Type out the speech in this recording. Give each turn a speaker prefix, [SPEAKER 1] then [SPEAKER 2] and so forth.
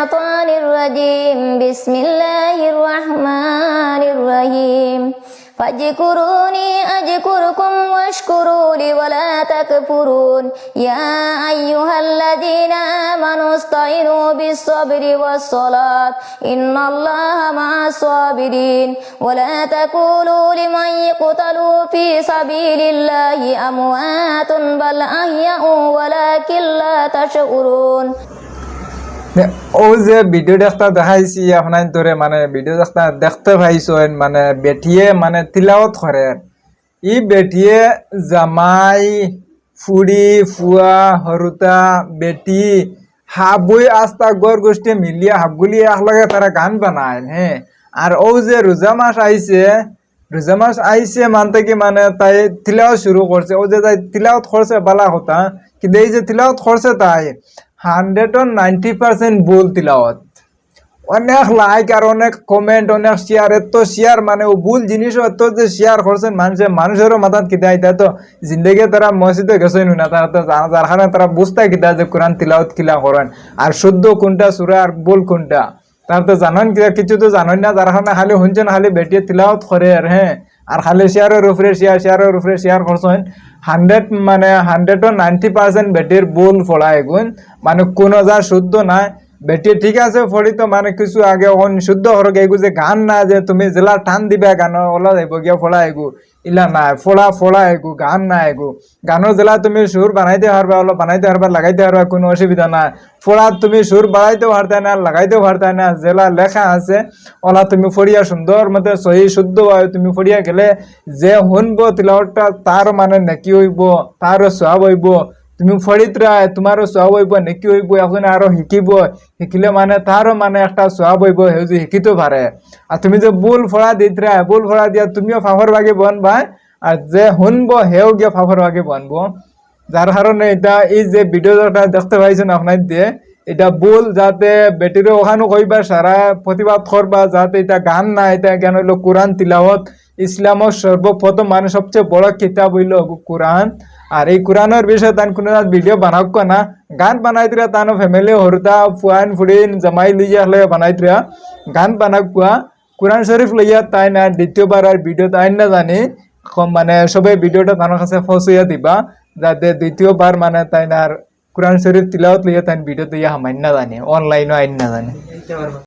[SPEAKER 1] الشيطان الرجيم. بسم الله الرحمن الرحيم. فاذكروني أذكركم واشكروا لي ولا تكفرون. يا أيها الذين آمنوا استعينوا بالصبر والصلاة. إن الله مع الصابرين. ولا تقولوا لمن يقتلوا في سبيل الله أموات بل أحياء ولكن لا تشعرون
[SPEAKER 2] ও যে ভিডিও দেখতে দেখাইছি আপনার ধরে মানে ভিডিও দেখতে দেখতে পাইছেন মানে বেটিয়ে মানে তিলাওত করে ই বেটিয়ে জামাই ফুড়ি ফুয়া হরুতা বেটি, হাবুই আস্তা গড়, গোষ্ঠী মিলিয়ে হাবগুলি একলগে তারা গান বানায় হ্যাঁ আর ও যে রোজা মাস আইছে রোজা মাস আইছে মানতে কি মানে তাই তিলাওত শুরু করছে ও যে তাই তিলাওত করছে বালা কথা, কিন্তু এই যে তিলাওত করছে তাই হান্ড্রেড নাইনটি পার্সেন্ট ভুল তিলাওয়াত। অনেক লাইক আর অনেক কমেন্ট অনেক শেয়ার এত শেয়ার মানে ও ভুল জিনিসও এত যে শেয়ার করছেন মানুষে, মানুষেরও মাথাত কিতা এটা তো? জিন্দগি তারা মসজিদে গেছেন না তারা তো যার কারণে তারা বুঝতে কিতা যে কোরআন তিলাওত কিলা করেন। আর শুদ্ধ কোনটা, সুরা আর ভুল কোনটা? তার তো জানেন কিছু তো জানেন না, যার কারণে খালি শুনছেন, খালি বেটিয়ে তিলাওত করে আর হ্যাঁ। আর খালি শেয়ারের উপরে শেয়ার শেয়ারের উপরে শেয়ার করছেন। হান্ড্রেড মানে হান্ড্রেড নাইনটি পার্সেন্ট বেটির ভুল ফলা এগুন মানে কোনো যা শুদ্ধ নাই বেটি, ঠিক আছে ফড়ি তো মানে কিছু আগে অন শুদ্ধ হরক এগু যে গান না যে, তুমি জেলা টান দিবা গান, ওলা যাইব গিয়া ফোড়া এগু ইলা নাই ফোড়া ফোড়া এগু গান না এগু গানের জেলা তুমি সুর বানাইতে পারবা ওলা বানাইতে পারবা লাগাইতে পারবা কোনো অসুবিধা নাই। ফোড়া তুমি সুর বাড়াইতেও পারতে না লাগাইতেও পারতে না জেলা লেখা আছে। ওলা তুমি ফড়িয়া সুন্দর মতে সহি শুদ্ধ হয়, তুমি ফড়িয়া গেলে যে শুনব তিলাওয়াতটা তার মানে নেকি হইব তারও সব হইব। তুমি ফরিত রায় তোমারও সব হইব, নেকি হইব এখন আরও শিকিব। শিকিলে মানে তারও মানে একটা সব হইব যে শিকিতে পারে আর তুমি যে বুল ফড়া দিত রায় বুল ফড়া দিয়া তুমিও ফাফর বাগে বনবা। আর যে শুনব, সেও গিয়ে ফাফর বাগে বনব। যার কারণে এটা এই যে ভিডিওটা দেখতে পাইছেন আপনার দিয়ে এটা ভুল যাতে বেটিরও ওখানে কইবা সারা প্রতিবাদ করবা যাতে এটা গান না এটা জ্ঞান হইল কোরআন তিলাওয়াত ইসলামের সর্বপ্রথম মানে সবচেয়ে বড় কিতাব হইল কোরআন। আর এই কোরআনের বিষয়ে তান কোনো ভিডিও বানাওক না। গান বানাই দিরা তান ফ্যামিলি হরতা ফুয়ান ফুড়িন জামাই লইয়া হলে বানাই দিরা। গান বানাক কোয়া কোরআন শরীফ লইয়া তাই না দ্বিতীয়বার আর ভিডিও তাই না জানি মানে সবে ভিডিওটা তার কাছে ফসইয়া দিবা। যাতে দ্বিতীয়বার মানে তাই না কোরআন শরীফ তিলাওত লইয়া তাই ভিডিও ইয়া হামাইন না জানে অনলাইনও আইন না জানে